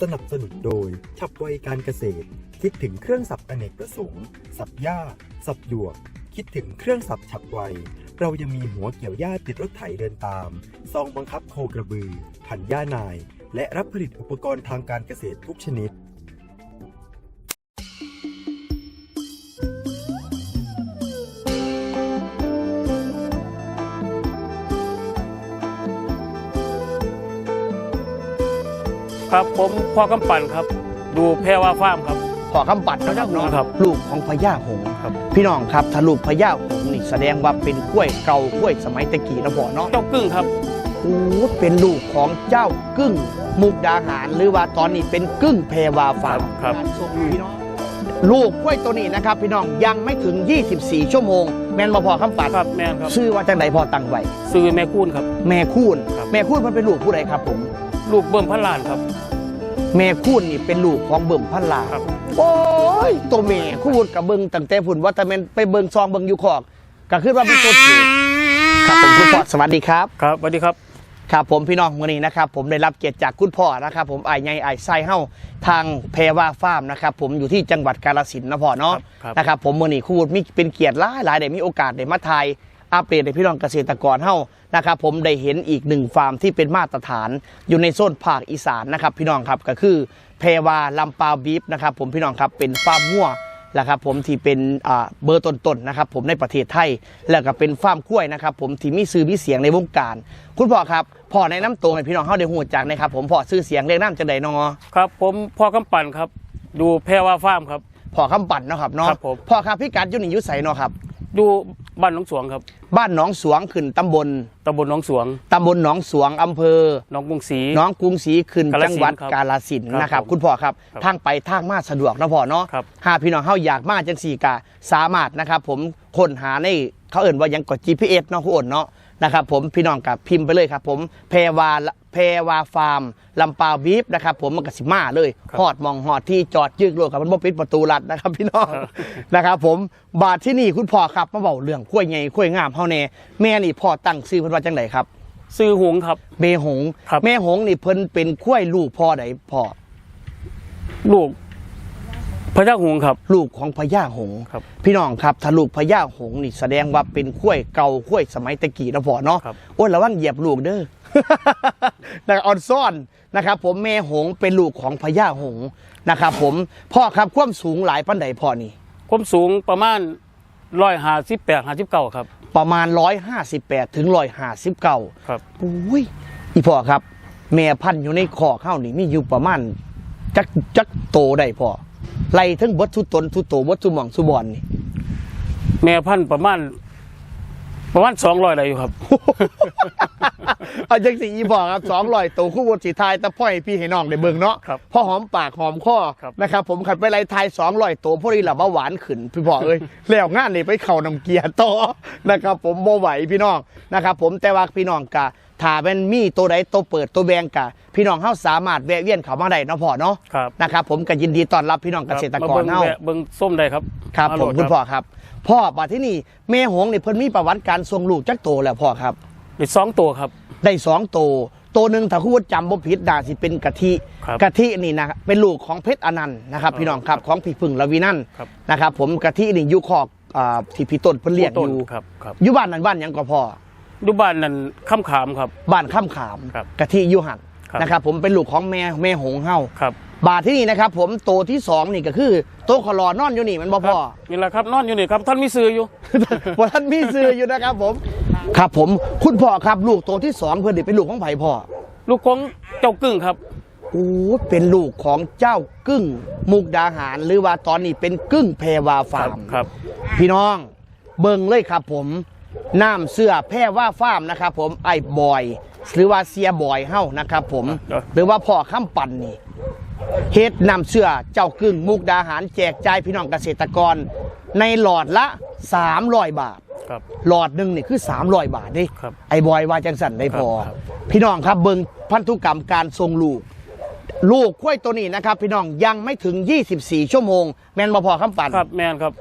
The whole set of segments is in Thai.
สนับสนุนโดย ฉับไวการเกษตร คิดถึงเครื่องสับอเนกประสงค์ สับหญ้า สับหยวก คิดถึงเครื่องสับฉับไว เรายังมีหัวเกี่ยวหญ้าติดรถไถเดินตาม ซองบังคับโคกระบือ ผันหญ้านาย และรับผลิตอุปกรณ์ทางการเกษตรทุกชนิด ครับ ผมพ่อกำปั่นครับ ดูแพรว่าฟาร์มครับ ขอคำปัดนะครับพญาหงส์เนาะครับลูกของพญาหงส์ครับ พี่น้องครับถ้าลูกพญาหงส์นี่แสดงว่าเป็นกล้วยเก่ากล้วยสมัยตะกี้นะพ่อเนาะ เจ้ากึ่งครับ โอ้เป็นลูกของเจ้ากึ่งมุกดาหาร หรือว่าตอนนี้เป็นกึ่งแพรวาฟาร์มครับการส่งพี่น้องลูกกล้วยตัวนี้นะครับ พี่น้องยังไม่ถึง 24 ชั่วโมง แม่นมาพอคำปัดครับแม่นครับชื่อว่าจังไหนพอตั้งไว้ซื้อแม่คูนครับ แม่คูนครับ แม่คูนมันเป็นลูกผู้ใดครับผม ลูกเบิ่มพันล้านครับ แม่คูนนี่เป็นลูกของเบิ่มพันลาครับ โอ้ยตัวแม่คูนกับเบิ่งตั้งแต่พุ่นว่าแต่แม่นไปเบิ่งซองเบิ่งอยู่ขอกก็คือว่าเป็นตัวถือครับผมคุณพ่อสวัสดีครับ ครับสวัสดีครับ ครับผมพี่น้องวันนี้นะครับผมได้รับเกียรติจากคุณพ่อนะครับ ผมไอ้ายใหญ่ไอ้ายไส้เฮ้าทางแพรว่าฟาร์มนะครับผมอยู่ที่จังหวัดกาฬสินธุ์นะพ่อเนาะครับนะครับผมมื่อนี้ครูวุฒิมีเป็นเกียรติหลายหลายได้มีโอกาสได้มาทาย อัปเดตให้พี่น้องเกษตรกรเฮ้านะครับผมได้เห็นอีกหนึ่งฟาร์มที่เป็นมาตรฐาน อยู่ในโซนภาคอีสานนะครับพี่น้องครับก็คือแพรวาลำปาวบีฟนะครับผมพี่น้องครับเป็นฟาร์มมั่วนะครับผมที่เป็นอ่าเบอร์ต้นๆนะครับผมในประเทศไทย แล้วก็เป็นฟาร์มกล้วยนะครับผมที่มีซื้อมีเสียงในวงการ คุณพ่อครับพ่อในน้ำตัวให้พี่น้องเข้าได้หูจักนะครับผมพ่อซื้อเสียงเรียกน้ำจะไดนอครับผมพ่อกำปั่นครับ ดูแพรว่าฟาร์มครับพ่อคำปั่นเนาะครับเนาะครับผมพ่อครับพี่กัดอยุนิยุใสเนาะครับ ดูบ้านหนองสวงครับ บ้านหนองสวงขึ้นตำบลตำบลหนองสวงตำบลหนองสวงอำเภอหนองกรุงศรี หน้องกรุงศรีขึ้นกาฬสินธุ์จังหวัดครับกาฬสินธุ์ครับนะครับ ผมคุณพ่อครับครับทางไปทางมาสะดวกนะพ่อเนาะครับ หากพี่น้องเฮาอยากมาจังสี่กะสามารถนะครับ ผมค้นหาในเขาเอ่นว่ายังกด GPS เนาะคุณอ่นเนาะนะครับ ผมพี่น้องกับพิมพ์ไปเลยครับ ผมแพรวา แพรวาฟาร์มลำปาวบีฟนะครับผมมันก็สิมาเลยครับฮอดมองฮอดที่จอดยึกโลกครับมันบ่ปิดประตูลัดนะครับพี่น้องนะครับผมบาทที่นี่คุณพ่อครับมาเบาเรื่องข้วยไงข้วยงามเฮาแน่แม่นี่พ่อตั้งชื่อเพิ่นว่าจังไดครับซื้อหงส์ครับเมหงครับแม่หงนี่เพิ่นเป็นข้วยลูกพ่อใดพ่อลูกพระเจ้าหงส์ครับ ลูกของพญาหงส์ครับ พี่น้องครับถ้าลูกพญาหงส์นี่แสดงว่าเป็นข้วยเก่าข้วยสมัยตะกี้นะพ่อเนาะครับโอ้ยระวังเหยียบลูกเด้อ นะครับออนซ่อนนะครับ ผมแม่หงส์เป็นลูกของพญาหงส์นะครับ ผมพ่อครับความสูงหลายปันใดพ่อนี่ ความสูงประมาณร้อยห้าสิบแปดห้าสิบเก้าครับ ประมาณ158ถึง159ครับ อุ้ยอีพ่อครับ แม่พันธุ์อยู่ในคอเข้านี่มีอยู่ประมาณจักจักโตได้พ่อไล่ทั้งเบดทุตนทุโตเบดทุหมองสุบอนนี่ แม่พันธุ์ประมาณประมาณสองร้อยอะไรอยู่ครับ เอาจังสิอีบอกครับสองลอยตัวคู่บนสีทายตะพ่อยพี่ให้น้องได้เบิ่งเนาะครับพ่อหอมปากหอมข้อครับนะครับ ผมขัดไปไล่ทายสองลอยตัวพอดีหลับว่าหวานขึ้นพี่บอกเอ้ยแล้วงานนี่ไปเข่าน้ำเกียร์ต่อนะครับ ผมโมไหวพี่น้องนะครับ ผมแต่ว่าพี่น้องกะถ้าเป็นมีตัวใดตัวเปิดตัวแบงกะพี่น้องเฮาสามารถแวะเวียนเข้ามาได้เนาะพ่อเนาะครับนะครับผมก็ยินดีต้อนรับพี่น้องเกษตรกรมาเบิ่งเฮาแวะเบิ่งส้มได้ครับครับาผมโหลดคุณพ่อครับ พ่อมาที่นี่แม่หงนี่เพิ่นมีประวัติการทรงลูกจักโตแล้วพ่อครับ ได้สองตัวครับ ได้สองโตวตัวหนึ่งถ้าคุณว่าจำบ่ผิดดาสิเป็นกะทิครับกะทินี่นะเป็นลูกของเพชรอนันต์นะครับ พี่น้องครับของพี่พึ่งละวีนั่นครับนะครับ ผมกะทินี่อยู่คอกอ่าที่พี่ต้นเพิ่นเลี้ยงต้อนยู่ครับครับอยู่บ้านนั้นบ้านหยังก็พอดูบ้านนั่นข้ามขามครับ บ้านข้ามขามครับกะทิอยู่หันครับนะครับ ผมเป็นลูกของแม่แม่หงเฮาครั บบาทที่นี่นะครับ ผมโตวที่สองนี่ก็คือโตวขลอนอนอยู่นี่มันบ่พอ นี่แหละครับนอนอยู่นี่ครับท่านมีซื้ออยู่ว่าท่านมีซื้ออยู่นะครับผม ครับผมคุณพ่อครับลูกโตวที่สองเพื่อนนี่เป็นลูกของไผ่พ่อลูกของเจ้ากึ่งครับ โอ้เป็นลูกของเจ้ากึ้งมุกดาหาร หรือว่าตอนนี้เป็นกึ้งแพรวาฟาร์ม ครับ พี่น้องเบิ่งเลยครับผมน้ำเสื้อแพรว่าฟาร์มนะครับผมไอ้บอย หรือว่าเสียบอยเฮ้านะครับผม ครับ หรือว่าพ่อข้ามปั่นนี่ เฮ็ดน้ำเสื้อเจ้ากึ้งมุกดาหารแจกจ่ายพี่น้องเกษตรกร ในหลอดละ 300 บาท ครับ หลอดหนึ่งนี่คือ 300 บาทนี่ครับไอ้บอยว่าจังสันได้พอ ครับ พี่น้องครับเบิงพันธุกรรมการทรงลูก ลูกข้วยตัวนี้นะครับ พี่น้องยังไม่ถึง 24 ชั่วโมง แมนมาพอคำปั่นครับแมนครับ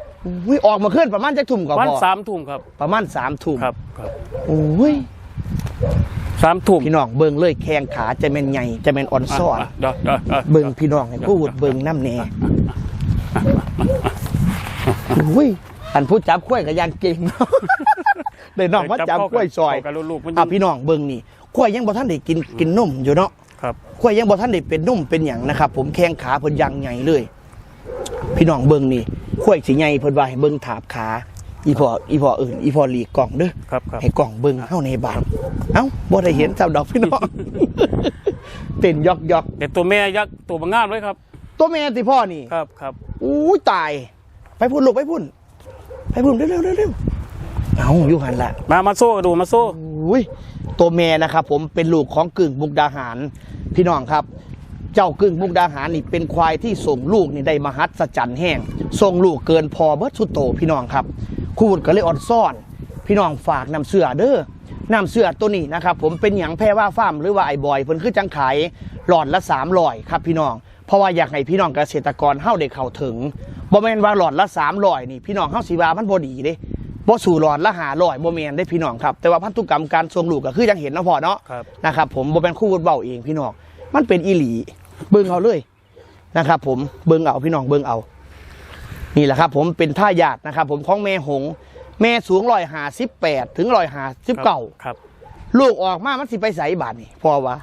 อุ้ยออกมาขึ้นประมาณจะทุ่มกว่าวันพอสามทุ่มครับประมาณสามทุ่ม ครับครับ โอ้ย สามทุ่มพี่น้องเบิ่งเลยแข้งขาจะแม่นใหญ่จะแม่นอ่อนซ้อนะเดี๋ยวเดี๋ยวดี๋ยวเบิ่งพี่น้องให้พูดเบิ่งน้ำแน่อุ้ยอันผู้จับกล้วยก็ยังเก่งเนาะได้น้องมาจับกล้วยซอยเข้ากับลูกๆมันอะพี่น้องเบิ่งนี่กล้วยยังบ่ทันได้กินกินนมอยู่เนาะครับกล้วยยังบ่ทันได้เป็นนุ่มเป็นหยังนะครับ ผมแข้งขาเพิ่นยังใหญ่เลย พี่น้องเบิ่งนี่กล้วยสิใหญ่เพิ่นว่าให้เบิ่งถาบขา อีพ่ออีพ่อเอื่นอีพ่อหลีกกล่องเด้อครับครับให้กล่องเบิ่งเฮาในบ้านเอ้าบ่ได้เห็นสาวดอกพี่น้องเต้นยอกยอกแต่ตัวแม่ยักษ์ตัวบางงามเลยครับๆตัวแม่ติพ่อนี่ครับครับอู้ยตาย ไปพุ่นลูกไปพุ่น ไปพุ่นเร็วเร็วเร็วเร็วเอาอยู่หันละมามาโซ่ดูมาโซ่อุ้ยตัวแม่นะครับ ผมเป็นลูกของกึ่งมุกดาหารพี่น้องครับเจ้ากึ่งมุกดาหารนี่เป็นควายที่ส่งลูกนี่ได้มหัศจรรย์แห้งส่งลูกเกินพอเบิดสุดโตพี่น้องครับ คูดก็เลยอ่อนซ่อน พี่น้องฝากนำเสื้อเด้อน้ำเสื้อตัวนี้นะครับผมเป็นหยังแพร่ว่าฟ้าร์มหรือว่าไอ้บอยเพิ่นคือจังขายหลอดละ3ลอยครับพี่น้อง เพราะว่าอยากให้พี่น้องเกษตรกรเฮาได้เข้าถึงบ่แม่นว่าหลอดละ3ลอยนี่พี่น้องเฮาสิว่ามันบ่ดีเด้บ่สู่หลอดละ5ลอยบ่แม่นได้พี่น้องครับแต่ว่าพันธุกรรมการทรงลูกก็คือยังเห็นเนาะพ่อเนาะครับนะครับผมบ่เป็นคู่วุฒิเบาเองพี่น้องมันเป็นอีหลีเบิ่งเอาเลยนะครับผมเบิ่งเอาพี่น้องเบิ่งเอา นี่แหละครับ ผมเป็นท่ายาดนะครับ ผมของแม่หง แม่สูงร้อยหาสิบแปดถึงร้อยหาสิบเก้าครับ ลูกออกมามันสิไปใส่บาทนี่พอวะ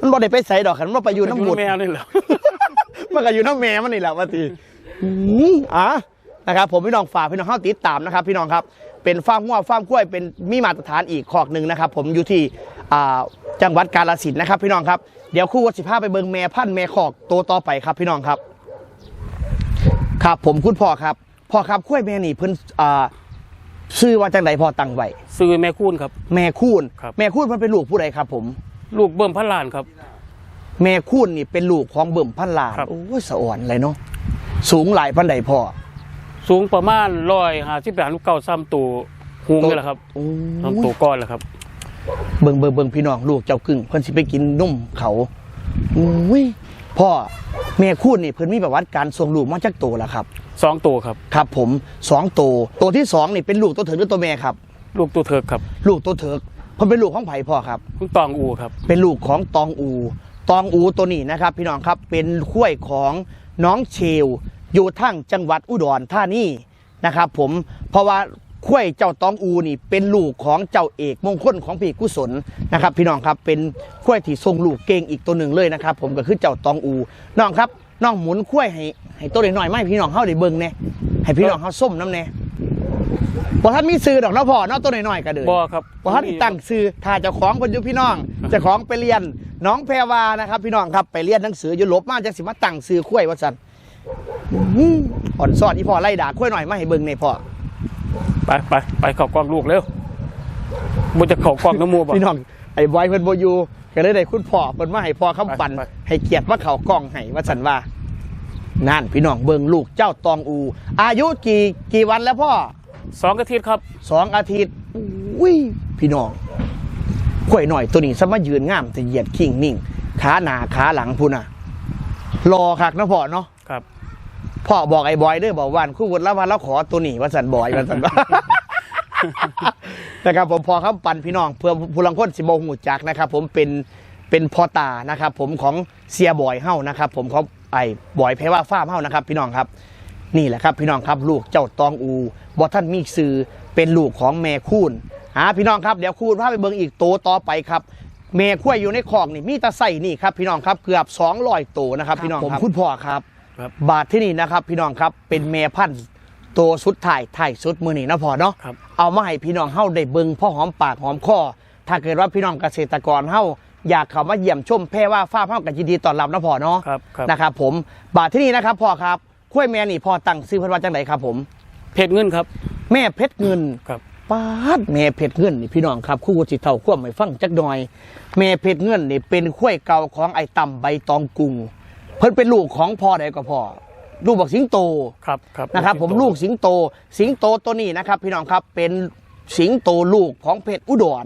มันบ่ได้ไปใส่ดอกขันมันไปอยู่น้ำหมุดแม่นี่แหละมันก็อยู่น้ำแม่มันนี่แหละว่าทีอืมอะนะครับ ผมพี่น้องฝากพี่น้องเข้าติดตามนะครับ พี่น้องครับเป็นฟาร์มหัวฟาร์มกล้วยเป็นมีมาตรฐานอีกขอกหนึ่งนะครับ ผมอยู่ที่อ่าจังหวัดกาฬสินธุ์นะครับ พี่น้องครับเดี๋ยวครู่วัดสิภาไปเบิงแม่พันธุ์แม่ขอกตัวต่อไปครับ พี่น้องครับ ครับผมคุณพ่อครับพ่อครับกล้วยแม่นี่เพิ่นอ่าชื่อว่าจังไดพ่อตั้งไว้ซื้อแม่คูณครับ แม่คูนครับ แม่คูนเพิ่นเป็นลูกผู้ใดครับ ผม ลูกเบิ่มพันล้านครับ แม่คูนนี่เป็นลูกของเบิ่มพันลานครับ โอ้ยสะอ่อนเลยเนาะสูงหลายพันใดพ่อสูงประมาณร้อยห้าสิบแปดลูกเก้าซ้ำตัวหุงนี่แหละครับโอ้ซ้ำตัวยก้อนแหละครับ เบิ่งเบิ่งเบิ่งพี่น้องลูกเจ้ากึ่งเพิ่นสิไปกินนุ่มเขาอุ้ย พ่อแม่คูนนี่เพิ่นมีประวัติการส่งลูกมาจากโตแล้วครับสองตัวครับ ครับ ผมสองโตตัวที่สองนี่เป็นลูกตัวเถิกหรือตัวแม่ครับ ลูกตัวเถิกครับ ลูกตัวเถิกเพิ่นเป็นลูกของไผพ่อครับ คุณตองอูครับ เป็นลูกของตองอู ตองอูตัวนี้นะครับ พี่น้องครับเป็นข้วยของน้องเชล อยู่ทั้งจังหวัดอุดรธานีนะครับ ผมเพราะว่า ข้วยเจ้าตองอูนี่เป็นลูกของเจ้าเอกมงคลของพี่กุศลนะครับ พี่น้องครับเป็นข้วยที่ทรงลูกเก่งอีกตัวหนึ่งเลยนะครับ ผมก็คือเจ้าตองอูน้องครับน้องหมุนข้วยให้ให้ตัวหน่อยๆไม่พี่น้องเฮาได้เบิ่งแน่ให้พี่น้องเฮาส้มน้ำแน่บ่ท่านมีซื้อดอกเนาะพ่อเนาะตัวหน่อยๆก็เด้อบ่ครับว่าท่านตั้งซื้อถ้าเจ้าของคนอยู่พี่น้องเจ้าของไปเรียนน้องแพรวานะครับ พี่น้องครับไปเรียนหนังสืออยู่ลบมาจังสิมาตั้งซื้อคุ้วยว่าสันอื้ออ่อนสอดอีพ่อไล่ด่าคุ้วยหน่อยมาให้เบิ่งในอยพ่อ ไปไปไปเขอกล้องลูกเร็วมันจะเขอกล้องน้ำมูบ่พี่น้องไอ้บอยเพิ่นบ่อยู่ก็เลยได้คุณพ่อเพิ่นมาให้พ่อคำปั่นไปไปให้เกียรติว่าเขากล้องให้ว่าสันว่า นั่นพี่น้องเบิ่งลูกเจ้าตองอู อายุกี่กี่วันแล้วพ่อสองอาทิตย์ครับสองอาทิตย์อุ้ยพี่น้องข่อยหน่อยตัวนี้สมายืนงามแต่เหยียดขิงนิ่งขาหนาขาหลังพูน่ะรอคักนะพ่อเนาะครับ พ่อบอกไอ้บอยเด้อบอกว่านคู่วุฒิแล้ววันแล้วขอตัวหนี้ว่าสันบอยว่าสันนะครับผมพอครับปั่นพี่น้องเพื่อผู้ลังคนสิบหูจักนะครับ ผมเป็นเป็นพ่อตานะครับ ผมของเสียบอยเฮ้านะครับ ผมเขาไอ้บอยเพว่าฟ้ามเฮ้านะครับ พี่น้องครับ นี่แหละครับพี่น้องครับลูกเจ้าตองอูบอท่านมีซื้อเป็นลูกของแม่คูนหาพี่น้องครับเดี๋ยวคูนพาไปเบิ่งอีกโตต่อไปครับแม่ขั้วยอยู่ในคอกนี่มีตะไส่นี่ครับพี่น้องครับเกือบ200ตัวนะครับ พี่น้องครับผมคุณพ่อครับ ครับ บาทที่นี่นะครับ พี่น้องครับเป็นแม่พันธุ์ตัวสุดถ่ายถ่ายสุดมือนี่นะพ่อเนาะครับ เอามาให้พี่น้องเฮาได้เบิ่งพ่อหอมปากหอมคอถ้าเกิดว่าพี่น้องเกษตรกรเฮาอยากเข้ามาเยี่ยมชมแพร่ว่าฟ้าร์มเฮากันยินดีต้อนรับนะพ่อเนาะครับครับ นะครับผมบาทที่นี่นะครับพ่อครับข้วยแม่นี่พ่อตั้งซื้อเพันว่าจังไหนครับผม เพชรเงินครับแม่เพชรเงิน ครับป้าดแม่เพชรเงินนี่พี่น้องครับคู่สิเท่าขั้วไม่ฟังจักหน่อย แม่เพชรเงินนี่เป็นข้วยเก่าของไอ้ต่ำใบตองกุง เพิ่นเป็นลูกของพ่อใดก็พ่อลูกบอกสิงโตครับครับนะครับผมลูกสิงโต สิงโตตัวนี้นะครับ พี่น้องครับเป็นสิงโตลูกของเพชรอุดร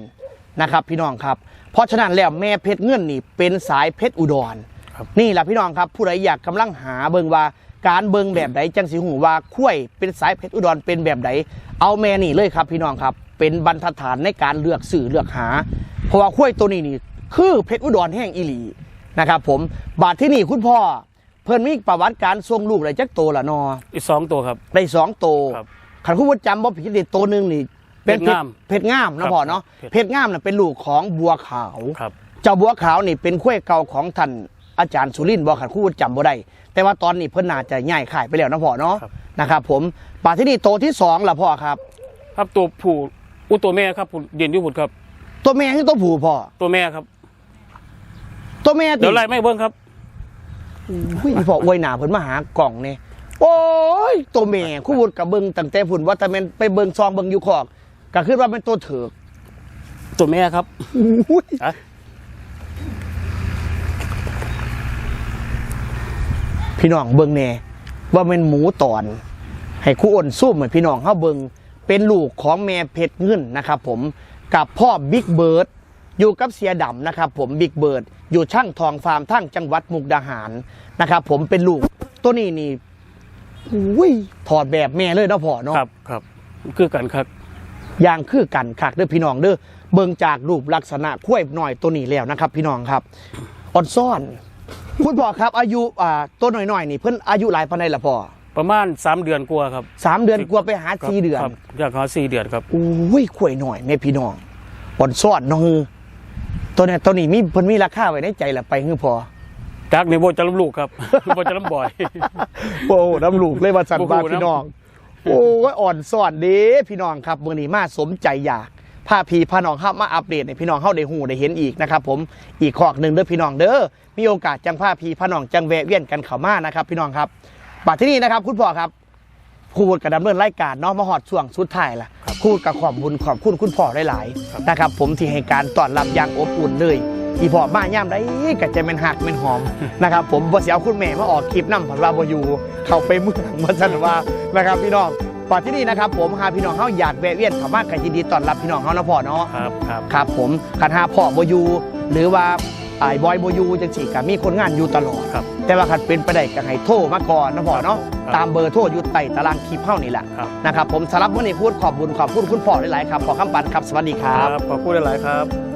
นะครับ พี่น้องครับ เพราะฉะนั้นแล้วแม่เพชรเงินนี่เป็นสายเพชรอุดรครับนี่แหละพี่น้องครับ ผู้ใดอยากกำลังหาเบิ่งว่าการเบิงแบบใดจังสิหูว่าคุ้วยเป็นสายเพชรอุดรเป็นแบบใดเอาแม่นี่เลยครับ พี่น้องครับ เป็นบรรทัดฐานในการเลือกสื่อเลือกหา เพราะว่าคุ้วยตัวนี้นี่คือเพชรอุดรแห่งอีหลี นะครับผมบาทที่นี่คุณพ่อ เพิ่นมีประวัติการทรงลูกอะไรจักโตละนออีกสองตัวครับ ได้สองโตครับขันคุณว่าจำบ่ผิดนี่โตหนึงนี่เป็นเพชรงามเพชรงามครันะบพ่อเนาะเพชรเพชรงามน่ะเป็นลูกของบัวขาว ครับ เจ้าบัวขาวนี่เป็นข้วยเก่าของท่านอาจารย์สุรินทร์บ่ขันคุณว่าจำบ่ได้ แต่ว่าตอนนี้เพิ่นน่าจะย้ายขายไปแล้วนะพ่อเนาะครับ นะครับผมป่าที่นี่โตที่สองล่ะพ่อครับ ครับตัวผู้อุตัวแม่ครับผู้เด่นอยุบุตรครับ ตัวแม่คือตัวผู้พ่อตัวแม่ครับ ตัวแม่ติเดี๋ยวไล่ไม่เบิ้งครับอุ้ยพ่ออวยหนาเพิ่นมาหากล่องเนี่ยโอ้ยตัวแม่คุณวุฒิกับเบิ่งตั้งแต่พุ่นว่าแต่แม่นไปเบิ่งซองเบิ่งอยู่คอกก็คือว่าเป็นตัวเถือกตัวแม่ครับอุ้ยอะพี่น้องเบิ่งแน่ว่าเป็นหมูตอน ให้ครู่อ้นสู้เหมือนพี่น้องเขาเบิ่งเป็นลูกของแม่เพชรเงินนะครับผมกับพ่อบิ๊กเบิร์ดอยู่กับเสียดำนะครับผมบิ๊กเบิร์ด อยู่ช่างทองฟาร์มทั้งจังหวัดมุกดาหารนะครับ ผมเป็นลูกตัวนี้นี่อุ้ยถอดแบบแม่เลยเนาะพ่อเนาะครับครับคือกันครับอย่างคือกันคักเด้อพี่น้องเด้อเบิ่งจากรูปลักษณะคุ้วยหน่อยตัวนี้แล้วนะครับ พี่น้องครับอ่อนซ่อนคุณพ่อครับ อายุอ่าตัวหน่อยๆนี่เพิ่นอายุหลายปานใดล่ะพ่อประมาณสามเดือนกว่าครับสามเดือนกว่าไปหาครับสี่เดือนครับอยากหาสี่เดือนครับอุ้ยคุ้วยหน่อยแม่พี่น้องอ่อนซ่อนเนาะฮือ ตัวเนี้ตัวนี้มีเพิ่นมีราคาไว้ในใจล่ะไปฮือพอจากในโบจะลำลูกครับโบจะลำบ่อยโอ้น้ำลูกเลยว่าสันโอ้โหบาน้ำพี่น้อง โอ้ยอ่อนซ่อนเด้พี่น้องครับมื้อนี้มาสมใจอยากพาพี่พาน้องครับมาอัปเดตให้พี่น้องเฮาได้ฮู้ได้เห็นอีกนะครับผมอีกขอกหนึ่งเด้อพี่น้องเด้อมีโอกาสจังพาพี่พาน้องจังแวะเวียนกันเข้ามานะครับ พี่น้องครับบัดที่นี่นะครับคุณพ่อครับ ครูวุฒิกับดำเนินรายการเนาะมาฮอดช่วงสุดท้ายล่ะครูกับขอบบุญขอบคุณคุณพ่อหลายๆนะครับ ผมที่ให้การต้อนรับอย่างอบอุ่นเลยอีพ่อมาย่ามได้ก็จะเป็นหักเป็นหอมนะครับ ผมบ่เสียเอาคุณแม่มาออกคลิปนำผันว่าบ่อยู่ เข้าไปเมืองบ่ซั่นว่านะครับพี่น้องป่อที่นี่นะครับผมหาพี่น้องเฮาอยากแวะเวียนเข้ามาก็ยินดีต้อนรับพี่น้องเฮานะพ่อเนาะครับครับครับผมคันหาพ่อบ่อยู่หรือว่าไอ้บอยบ่อยู่จังซี่ก็มีคนงานอยู่ตลอดครับ แต่ว่าคันเป็นไปได้ก็ให้โทรมาก่อนนะพ่อเนาะครับตามเบอร์โทรอยู่ใต้ตารางคลิปเฮานี่แหละครับ นะครับผมสำหรับมื้อนี้พูดขอบบุญขอบคุณคุณพ่อหลายๆครับขอคำปันครับสวัสดีคครัรับ บขอบคุณหลายๆครับ